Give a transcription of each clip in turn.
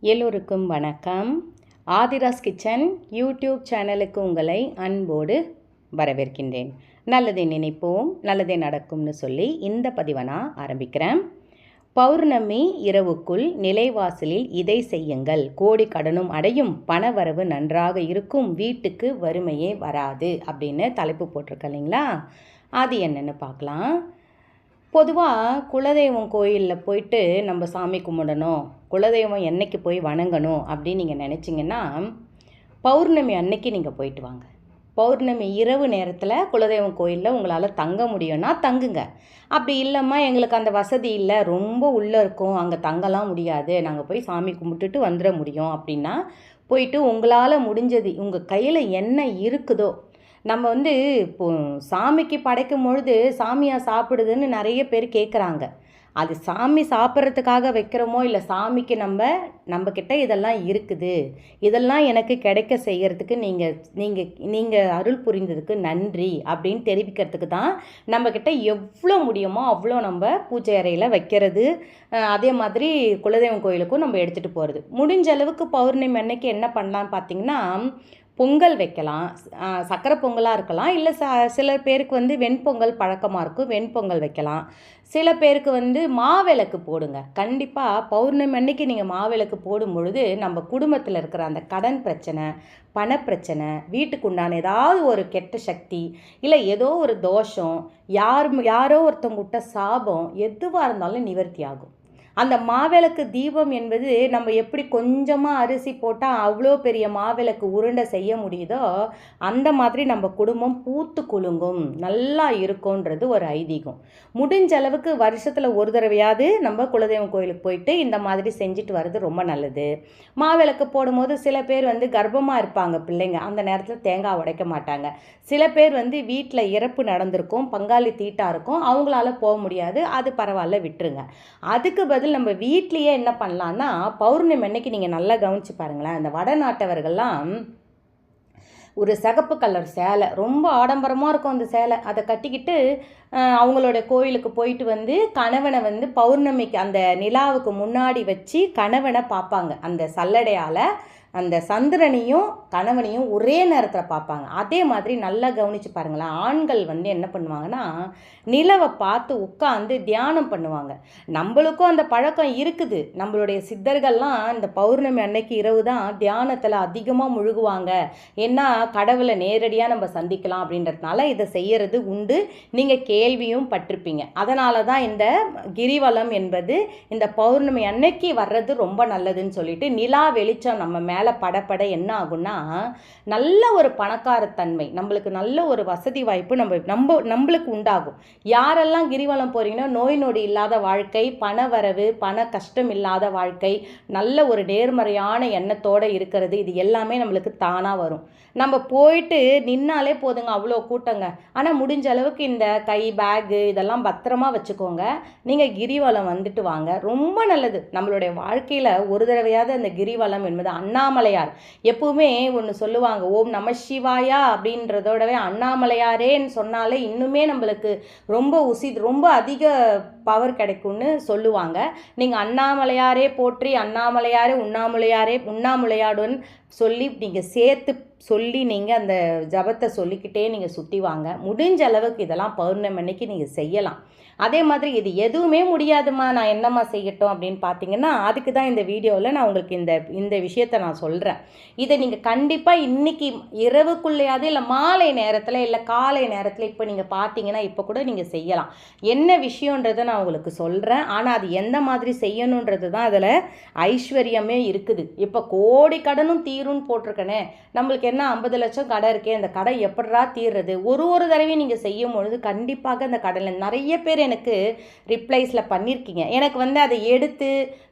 எல்லோருக்கும் வணக்கம். Aadhira's kitchen YouTube சேனலுக்கு உங்களை அன்போடு வரவேற்கின்றேன். நல்லதை நினைப்போம் நல்லதே நடக்கும்னு சொல்லி இந்த பதிவை நான் ஆரம்பிக்கிறேன். பௌர்ணமி இரவுக்குள் நிலைவாசலில் இதை செய்யுங்கள். கோடி கடனும் அடையும் பணவரவு நன்றாக இருக்கும் வீட்டுக்கு வறுமையே வராது அப்படின்னு தலைப்பு போட்டிருக்க இல்லைங்களா? அது என்னென்னு பார்க்கலாம். பொதுவாக குலதெய்வம் கோயிலில் போயிட்டு நம்ம சாமி கும்பிடணும். குலதெய்வம் என்றைக்கு போய் வணங்கணும் அப்படின்னு நீங்கள் நினச்சிங்கன்னா பௌர்ணமி அன்னைக்கு நீங்கள் போயிட்டு வாங்க. பௌர்ணமி இரவு நேரத்தில் குலதெய்வம் கோயிலில் உங்களால் தங்க முடியும்னா தங்குங்க. அப்படி இல்லைம்மா எங்களுக்கு அந்த வசதி இல்லை ரொம்ப உள்ளே இருக்கும் அங்கே தங்கலாம் முடியாது நாங்கள் போய் சாமி கும்பிட்டுட்டு வந்துட முடியும் அப்படின்னா போயிட்டு உங்களால் முடிஞ்சது உங்கள் கையில் என்ன இருக்குதோ நம்ம வந்து இப்போ சாமிக்கு படைக்கும் பொழுது சாமியாக சாப்பிடுதுன்னு நிறைய பேர் கேட்குறாங்க அது சாமி சாப்பிட்றதுக்காக வைக்கிறோமோ இல்லை சாமிக்கு நம்ம நம்மக்கிட்ட இதெல்லாம் இருக்குது. இதெல்லாம் எனக்கு கிடைக்க செய்கிறதுக்கு நீங்கள் நீங்கள் நீங்கள் அருள் புரிந்ததுக்கு நன்றி அப்படின்னு தெரிவிக்கிறதுக்கு தான் நம்மக்கிட்ட எவ்வளோ முடியுமோ அவ்வளோ நம்ம பூஜை அறையில் வைக்கிறது. அதே மாதிரி குலதெய்வம் கோயிலுக்கும் நம்ம எடுத்துகிட்டு போகிறது முடிஞ்ச அளவுக்கு பௌர்ணமி அன்னைக்கு என்ன பண்ணலான்னு பார்த்தீங்கன்னா பொங்கல் வைக்கலாம். சக்கரை பொங்கலாக இருக்கலாம். இல்லை ச சில பேருக்கு வந்து வெண்பொங்கல் பழக்கமாக இருக்கும். வெண்பொங்கல் வைக்கலாம். சில பேருக்கு வந்து மாவிளக்கு போடுங்க. கண்டிப்பாக பௌர்ணமி அன்னைக்கு நீங்கள் மாவிளக்கு போடும் பொழுது நம்ம குடும்பத்தில் இருக்கிற அந்த கடன் பிரச்சனை பணப்பிரச்சனை வீட்டுக்குண்டான ஏதாவது ஒரு கெட்ட சக்தி இல்லை ஏதோ ஒரு தோஷம் யார் யாரோ ஒருத்தவங்க விட்ட சாபம் எதுவாக இருந்தாலும் நிவர்த்தி ஆகும். அந்த மாவிளக்கு தீபம் என்பது நம்ம எப்படி கொஞ்சமாக அரிசி போட்டால் அவ்வளோ பெரிய மாவிளக்கு உருண்டை செய்ய முடியுதோ அந்த மாதிரி நம்ம குடும்பம் பூத்து குலுங்கும். நல்லா இருக்கும்ன்றது ஒரு ஐதீகம். முடிஞ்ச அளவுக்கு வருஷத்தில் ஒரு தடவையாவது நம்ம குலதெய்வம் கோயிலுக்கு போயிட்டு இந்த மாதிரி செஞ்சுட்டு வர்றது ரொம்ப நல்லது. மாவிளக்கு போடும்போது சில பேர் வந்து கர்ப்பமாக இருப்பாங்க பிள்ளைங்க. அந்த நேரத்தில் தேங்காய் உடைக்க மாட்டாங்க. சில பேர் வந்து வீட்டில் இறப்பு நடந்திருக்கும் பங்காளி தீட்டாக இருக்கும் அவங்களால போக முடியாது அது பரவாயில்ல விட்டுருங்க. அதுக்கு பதில் நம்ம வீட்லேயே என்ன பண்ணலான்னா பௌர்ணமி அன்னைக்கு நீங்கள் நல்லா கவனிச்சு பாருங்களேன். அந்த வடநாட்டவர்கள்லாம் ஒரு சிகப்பு கலர் சேலை ரொம்ப ஆடம்பரமாக இருக்கும் அந்த சேலை. அதை கட்டிக்கிட்டு அவங்களோட கோயிலுக்கு போயிட்டு வந்து கணவனை வந்து பௌர்ணமிக்கு அந்த நிலாவுக்கு முன்னாடி வச்சு கணவனை பார்ப்பாங்க. அந்த சல்லடையால் அந்த சந்திரனையும் கணவனையும் ஒரே நேரத்தில் பார்ப்பாங்க. அதே மாதிரி நல்லா கவனித்து பாருங்களேன். ஆண்கள் வந்து என்ன பண்ணுவாங்கன்னா நிலவை பார்த்து உட்காந்து தியானம் பண்ணுவாங்க. நம்மளுக்கும் அந்த பழக்கம் இருக்குது. நம்மளுடைய சித்தர்கள்லாம் இந்த பௌர்ணமி அன்னைக்கு இரவு தான் தியானத்தில் அதிகமாக முழுகுவாங்க. ஏன்னா கடவுளை நேரடியாக நம்ம சந்திக்கலாம் அப்படின்றதுனால இதை செய்கிறது உண்டு. நீங்கள் கேள்வியும் பட்டிருப்பீங்க. அதனால தான் இந்த கிரிவலம் என்பது இந்த பௌர்ணமி அன்னைக்கு வர்றது ரொம்ப நல்லதுன்னு சொல்லிட்டு நிலா வெளிச்சம் நம்ம மேலே படப்பட என்ன ஆகும்னா நல்ல ஒரு பணக்காரத்தன்மை நம்மளுக்கு நல்ல ஒரு வசதி வாய்ப்பு நம்ம நம்ம நம்மளுக்கு உண்டாகும். யாரெல்லாம் கிரிவலம் போகிறீங்கன்னா நோய் நொடி இல்லாத வாழ்க்கை பண வரவு பண கஷ்டம் இல்லாத வாழ்க்கை நல்ல ஒரு நேர்மறையான எண்ணத்தோடு இருக்கிறது இது எல்லாமே நம்மளுக்கு தானாக வரும். நம்ம போயிட்டு நின்னாலே போதுங்க அவ்வளோ கூட்டங்க. ஆனால் முடிஞ்ச அளவுக்கு இந்த கை பேகு இதெல்லாம் பத்திரமா வச்சுக்கோங்க. நீங்கள் கிரிவலம் வந்துட்டு வாங்க. ரொம்ப நல்லது. நம்மளுடைய வாழ்க்கையில் ஒரு தடவையாவது அந்த கிரிவலம் என்பது அண்ணா அண்ணாமலையார். எப்பவுமே ஒன்று சொல்லுவாங்க ஓம் நம சிவாயா அப்படின்றதோடவே அண்ணாமலையாரேன்னு சொன்னாலே இன்னுமே நம்மளுக்கு ரொம்ப உசி ரொம்ப அதிக பவர் கிடைக்கும்னு சொல்லுவாங்க. நீங்கள் அண்ணாமலையாரே போற்றி அண்ணாமலையாரே உண்ணாமலையாரே உண்ணாமலையாடுன்னு சொல்லி நீங்கள் சேர்த்து சொல்லி நீங்கள் அந்த ஜபத்தை சொல்லிக்கிட்டே நீங்கள் சுற்றி வாங்க. முடிஞ்ச அளவுக்கு இதெல்லாம் பௌர்ணமி அன்னைக்கு நீங்கள் செய்யலாம். அதே மாதிரி இது எதுவுமே முடியாதுமா நான் என்னம்மா செய்யட்டும் அப்படின்னு பார்த்தீங்கன்னா அதுக்கு தான் இந்த வீடியோவில் நான் உங்களுக்கு இந்த இந்த விஷயத்தை நான் சொல்கிறேன் இதை நீங்கள் கண்டிப்பாக இன்றைக்கி இரவுக்குள்ளேயாவது இல்லை மாலை நேரத்தில் இல்லை காலை நேரத்தில் இப்போ நீங்கள் பார்த்தீங்கன்னா இப்போ கூட நீங்கள் செய்யலாம். என்ன விஷயன்றதை நான் உங்களுக்கு சொல்கிறேன் ஆனால் அது எந்த மாதிரி செய்யணுன்றது தான் அதில் ஐஸ்வர்யமே இருக்குது. இப்போ கோடி கடனும் தீரும்னு போட்டிருக்கனே. நம்மளுக்கு என்ன ஐம்பது லட்சம் கடை இருக்கே அந்த கடை எப்படா தீர்றது? ஒரு ஒரு தடவையும் நீங்கள் செய்யும் பொழுது கண்டிப்பாக அந்த கடனில் நிறைய பேர் எனக்கு ரிப்ளைஸில் பண்ணியிருக்கீங்க எனக்கு வந்து அதை எடுத்து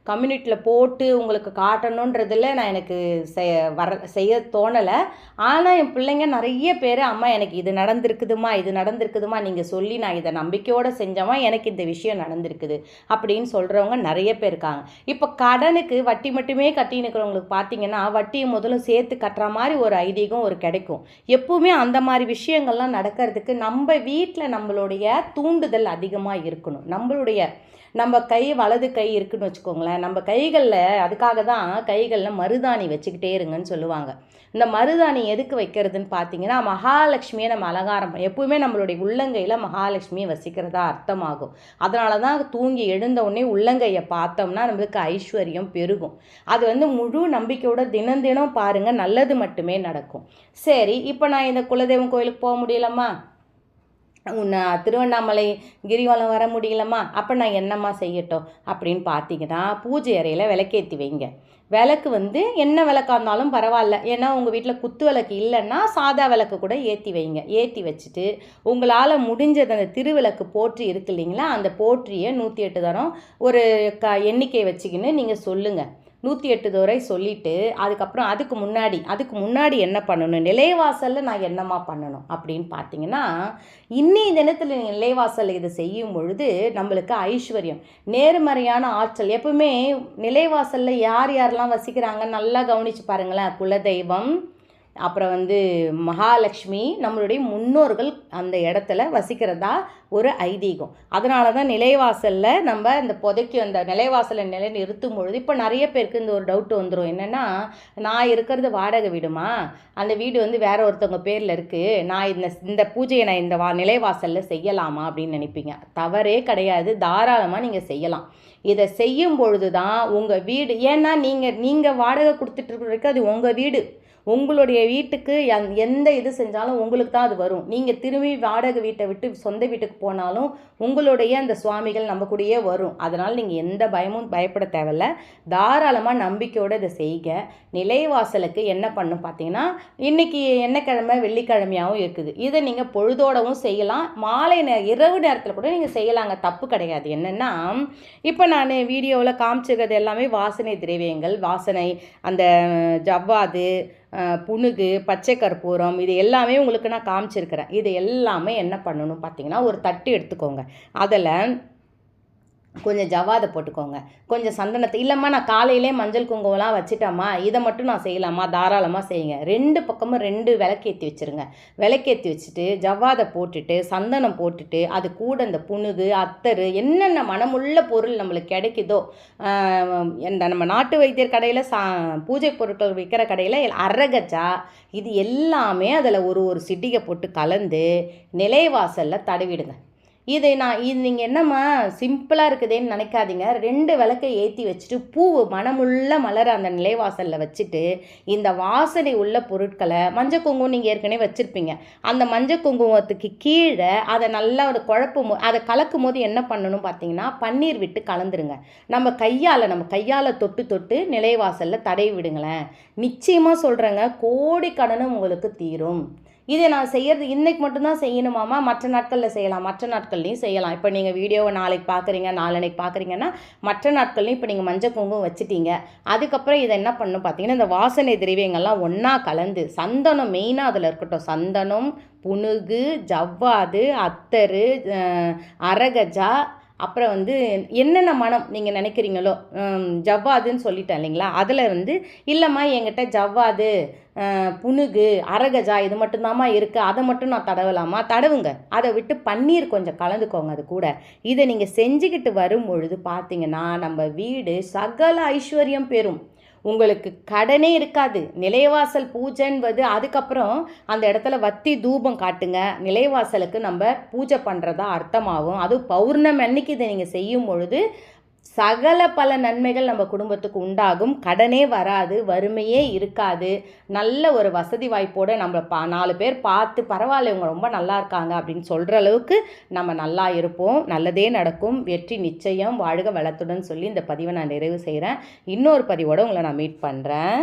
கம்யூனிட்டியில் போட்டு உங்களுக்கு காட்டணுன்றதில் நான் எனக்கு செய் வர செய்ய தோணலை. ஆனால் என் பிள்ளைங்க நிறைய பேர் அம்மா எனக்கு இது நடந்திருக்குதுமா இது நடந்திருக்குதுமா நீங்கள் சொல்லி நான் இதை நம்பிக்கையோடு செஞ்சவன் எனக்கு இந்த விஷயம் நடந்திருக்குது அப்படின்னு சொல்கிறவங்க நிறைய பேர் இருக்காங்க. இப்போ கடனுக்கு வட்டி மட்டுமே கட்டின்னு இருக்கிறவங்களுக்கு பார்த்தீங்கன்னா வட்டியை முதல்ல சேர்த்து கட்டுற மாதிரி ஒரு ஐதீகம் ஒரு கிடைக்கும். எப்பவுமே அந்த மாதிரி விஷயங்கள்லாம் நடக்கிறதுக்கு நம்ம வீட்டில் நம்மளுடைய தூண்டுதல் அதிகமாக இருக்கணும். நம்மளுடைய நம்ம கை வலது கை இருக்குன்னு வச்சுக்கோங்களேன். நம்ம கைகளில் அதுக்காக தான் கைகளில் மருதாணி வச்சுக்கிட்டே இருங்கன்னு சொல்லுவாங்க. இந்த மருதாணி எதுக்கு வைக்கிறதுன்னு பார்த்தீங்கன்னா மகாலட்சுமியை நம்ம அலங்காரம் எப்பவுமே நம்மளுடைய உள்ளங்கையில் மகாலட்சுமியை வசிக்கிறதா அர்த்தமாகும். அதனால தான் தூங்கி எழுந்த உடனே உள்ளங்கையை பார்த்தோம்னா நம்மளுக்கு ஐஸ்வர்யம் பெருகும். அது வந்து முழு நம்பிக்கையோட தினம் தினம் பாருங்கள் நல்லது மட்டுமே நடக்கும். சரி இப்போ நான் இந்த குலதெய்வம் கோயிலுக்கு போக முடியலம்மா? உன்னை திருவண்ணாமலை கிரிவலம் வர முடியலம்மா? அப்போ நான் என்னம்மா செய்யட்டும்? அப்படின்னு பார்த்தீங்கன்னா பூஜை அறையில் விளக்கேற்றி வைங்க. விளக்கு வந்து என்ன விளக்காக இருந்தாலும் பரவாயில்ல. ஏன்னா உங்கள் வீட்டில் குத்து விளக்கு இல்லைன்னா சாதா விளக்கு கூட ஏற்றி வைங்க. ஏற்றி வச்சுட்டு உங்களால் முடிஞ்சது அந்த திருவிளக்கு போற்றி இருக்கு இல்லைங்களா? அந்த போற்றியை நூற்றி எட்டு தரம் ஒரு க எண்ணிக்கை வச்சுக்கின்னு நீங்கள் சொல்லுங்கள் நூற்றி எட்டு தடவை சொல்லிவிட்டு அதுக்கப்புறம் அதுக்கு முன்னாடி அதுக்கு முன்னாடி என்ன பண்ணணும்? நிலைவாசலில் நான் என்னம்மா பண்ணணும்? அப்படின்னு பார்த்தீங்கன்னா இன்னைய தினத்தில் நிலைவாசல் இதை செய்யும் பொழுது நம்மளுக்கு ஐஸ்வர்யம். நேர்மறையான ஆற்றல். எப்பவுமே நிலைவாசலில் யார் யாரெல்லாம் வசிக்கிறாங்க நல்லா கவனிச்சு பாருங்களேன். குலதெய்வம் அப்புறம் வந்து மகாலட்சுமி நம்மளுடைய முன்னோர்கள் அந்த இடத்துல வசிக்கிறதா ஒரு ஐதீகம். அதனால தான் நிலைவாசலில் நம்ம இந்த புதைக்கு அந்த நிலைவாசலை நிலை நிறுத்தும் பொழுது இப்போ நிறைய பேருக்கு இந்த ஒரு டவுட் வந்துடும் என்னென்னா நான் இருக்கிறது வாடகை வீடுமா? அந்த வீடு வந்து வேற ஒருத்தவங்க பேரில் இருக்குது நான் இந்த இந்த பூஜையை நான் இந்த வா நிலைவாசலில் செய்யலாமா அப்படின்னு நினைப்பீங்க. தவறே கிடையாது. தாராளமாக நீங்கள் செய்யலாம். இதை செய்யும் பொழுது தான் உங்கள் வீடு ஏன்னா நீங்கள் நீங்கள் வாடகை கொடுத்துட்டு இருக்கிறதுக்கு அது உங்கள் வீடு. உங்களுடைய வீட்டுக்கு எந் எந்த இது செஞ்சாலும் உங்களுக்கு தான் அது வரும். நீங்கள் திரும்பி வாடகை வீட்டை விட்டு சொந்த வீட்டுக்கு போனாலும் உங்களுடைய அந்த சுவாமிகள் நம்ம கூடயே வரும். அதனால் நீங்கள் எந்த பயமும் பயப்பட தேவையில்ல. தாராளமாக நம்பிக்கையோடு இதை செய்க நிலைவாசலுக்கு என்ன பண்ணும் பார்த்தீங்கன்னா இன்றைக்கி என்ன கிழமை வெள்ளிக்கிழமையாகவும் இருக்குது. இதை நீங்கள் பொழுதோடவும் செய்யலாம். மாலை நே இரவு நேரத்தில் கூட நீங்கள் செய்யலாங்க. தப்பு கிடையாது. என்னென்னா இப்போ நான் வீடியோவில் காமிச்சிருக்கிறது எல்லாமே வாசனை திரவியங்கள். வாசனை அந்த ஜவ்வாது புணுகு புனுகு பச்சை கற்பூரம் இது எல்லாமே உங்களுக்கு நான் காமிச்சிருக்கிறேன். இது எல்லாமே என்ன பண்ணணும் பார்த்தீங்கன்னா ஒரு தட்டு எடுத்துக்கோங்க. அதில் கொஞ்சம் ஜவாதை போட்டுக்கோங்க. கொஞ்சம் சந்தனத்தை இல்லைம்மா நான் காலையிலே மஞ்சள் குங்குமம்லாம் வச்சுட்டேம்மா இதை மட்டும் நான் செய்யலாமா தாராளமாக செய்யுங்க. ரெண்டு பக்கமும் ரெண்டு விளக்கேற்றி வச்சுருங்க. விளக்கேற்றி வச்சுட்டு ஜவ்வாதை போட்டுட்டு சந்தனம் போட்டுட்டு அது கூட இந்த புனுகு அத்தரு என்னென்ன மனமுள்ள பொருள் நம்மளுக்கு கிடைக்குதோ இந்த நம்ம நாட்டு வைத்தியர் கடையில் சா பூஜை பொருட்கள் விற்கிற கடையில் அரகஜா இது எல்லாமே அதில் ஒரு ஒரு சிட்டிகை போட்டு கலந்து நிலைவாசலில் தடவிடுங்க. இதை நான் இது நீங்கள் என்னம்மா சிம்பிளாக இருக்குதேன்னு நினைக்காதீங்க. ரெண்டு விளக்கை ஏற்றி வச்சுட்டு பூ மனமுள்ள மலர் அந்த நிலைவாசலில் வச்சுட்டு இந்த வாசனை உள்ள பொருட்களை மஞ்சள் குங்குமம் நீங்கள் ஏற்கனவே வச்சுருப்பீங்க. அந்த மஞ்சள் குங்குமத்துக்கு கீழே அதை நல்லா ஒரு குழப்பம் அதை கலக்கும் போது என்ன பண்ணணும் பார்த்தீங்கன்னா பன்னீர் விட்டு கலந்துருங்க. நம்ம கையால் நம்ம கையால் தொட்டு தொட்டு நிலைவாசலில் தடவி விடுங்களேன். நிச்சயமாக சொல்கிறேங்க கோடிக்கடனும் உங்களுக்கு தீரும். இதை நான் செய்கிறது இன்றைக்கு மட்டும்தான் செய்யணுமாமா மற்ற நாட்களில் செய்யலாம். மற்ற நாட்கள்லையும் செய்யலாம். இப்போ நீங்கள் வீடியோவை நாளைக்கு பார்க்குறீங்க நாளன்னைக்கு பார்க்குறீங்கன்னா மற்ற நாட்கள்லையும் இப்போ நீங்கள் மஞ்சள் குங்குமம் வச்சுட்டீங்க. அதுக்கப்புறம் இதை என்ன பண்ணணும் பார்த்தீங்கன்னா இந்த வாசனை திரவியங்கள்லாம் ஒன்றா கலந்து சந்தனம் மெயினாக அதில் இருக்கட்டும். சந்தனம் புனுகு ஜவ்வாது அத்தரு அரகஜா அப்புறம் வந்து என்னென்ன மனம் நீங்கள் நினைக்கிறீங்களோ ஜவ்வாதுன்னு சொல்லிட்டேன் இல்லைங்களா? அதில் வந்து இல்லைம்மா என்கிட்ட ஜவ்வாது புனுகு அரகஜா இது மட்டும்தாம்மா இருக்குது அதை மட்டும் நான் தடவலாமா? தடவுங்க. அதை விட்டு பன்னீர் கொஞ்சம் கலந்துக்கோங்க அது கூட. இதை நீங்கள் செஞ்சுக்கிட்டு வரும் பொழுது பார்த்தீங்கன்னா நம்ம வீடு சகல ஐஸ்வர்யம் பெறும். உங்களுக்கு கடனே இருக்காது. நிலைவாசல் பூஜைன்றது அதுக்கப்புறம் அந்த இடத்துல வத்தி தூபம் காட்டுங்க. நிலைவாசலுக்கு நம்ம பூஜை பண்ணுறதா அர்த்தமாகும். அதுவும் பௌர்ணமி அன்னைக்கு இதை நீங்கள் செய்யும் பொழுது சகல பல நன்மைகள் நம்ம குடும்பத்துக்கு உண்டாகும். கடனே வராது வறுமையே இருக்காது. நல்ல ஒரு வசதி வாய்ப்போடு நம்மளை பா நாலு பேர் பார்த்து பரவாயில்ல இவங்க ரொம்ப நல்லா இருக்காங்க அப்படின்னு சொல்கிற அளவுக்கு நம்ம நல்லா இருப்போம். நல்லதே நடக்கும். வெற்றி நிச்சயம். வாழ்க வளத்துடன் சொல்லி இந்த பதிவை நான் நிறைவு செய்கிறேன் இன்னொரு பதிவோடு உங்களை நான் மீட் பண்ணுறேன்